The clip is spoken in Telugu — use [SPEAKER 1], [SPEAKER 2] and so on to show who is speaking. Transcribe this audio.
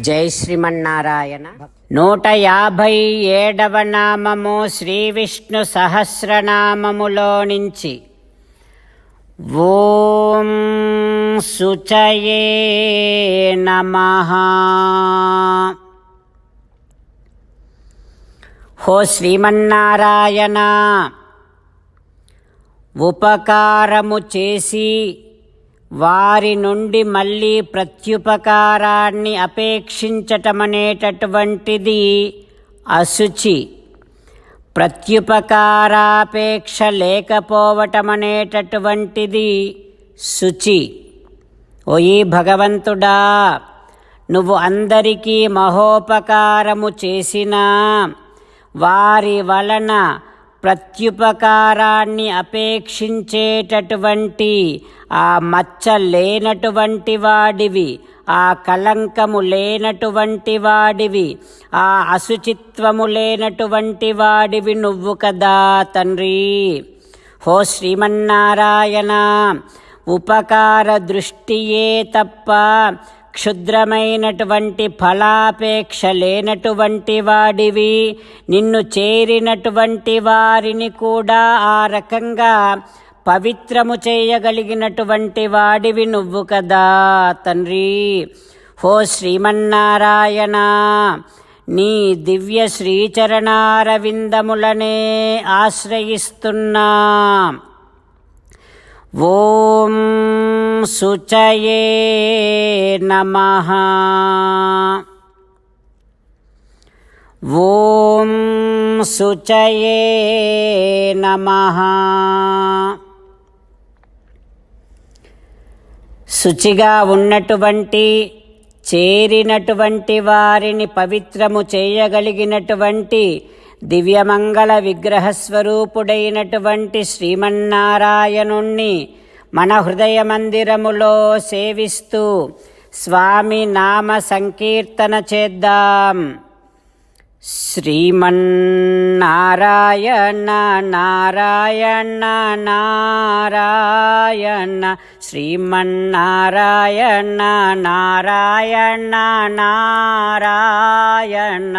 [SPEAKER 1] జై శ్రీమన్నారాయణ. నూట యాభై ఏడవ నామము శ్రీ విష్ణు సహస్రనామములో నుంచి. ఓం సుచయే నమ. హో శ్రీమన్నారాయణ ఉపకారము చేసి వారి నుండి మళ్ళీ ప్రత్యుపకారాన్ని అపేక్షించటమనేటటువంటిది అశుచి. ప్రత్యుపకారాపేక్ష లేకపోవటమనేటటువంటిది శుచి. ఓయి భగవంతుడా నువ్వు అందరికీ మహోపకారము చేసినా వారి వలన ప్రత్యుపకారాన్ని అపేక్షించేటటువంటి ఆ మచ్చ లేనటువంటి వాడివి ఆ కలంకము లేనటువంటి వాడివి ఆ అశుచిత్వము లేనటువంటి వాడివి నువ్వు కదా తండ్రి. హో శ్రీమన్నారాయణ ఉపకార దృష్టియే తప్ప క్షుద్రమైనటువంటి ఫలాపేక్ష లేనటువంటి వాడివి. నిన్ను చేరినటువంటి వారిని కూడా ఆ రకంగా పవిత్రము చేయగలిగినటువంటి వాడివి నువ్వు కదా తండ్రి. హో శ్రీమన్నారాయణ నీ దివ్య శ్రీచరణారవిందములనే ఆశ్రయిస్తున్నా. ఓం శుచయే నమ. ఓం శుచయే నమ. శుచిగా ఉన్నటువంటి చేరినటువంటి వారిని పవిత్రము చేయగలిగినటువంటి దివ్యమంగళ విగ్రహ స్వరూపుడైనటువంటి శ్రీమన్నారాయణుణ్ణి మన హృదయ మందిరములో సేవిస్తూ స్వామి నామ సంకీర్తన చేద్దాం. శ్రీమన్నారాయణ నారాయణ నారాయణ శ్రీమన్నారాయణ నారాయణ నారాయణ.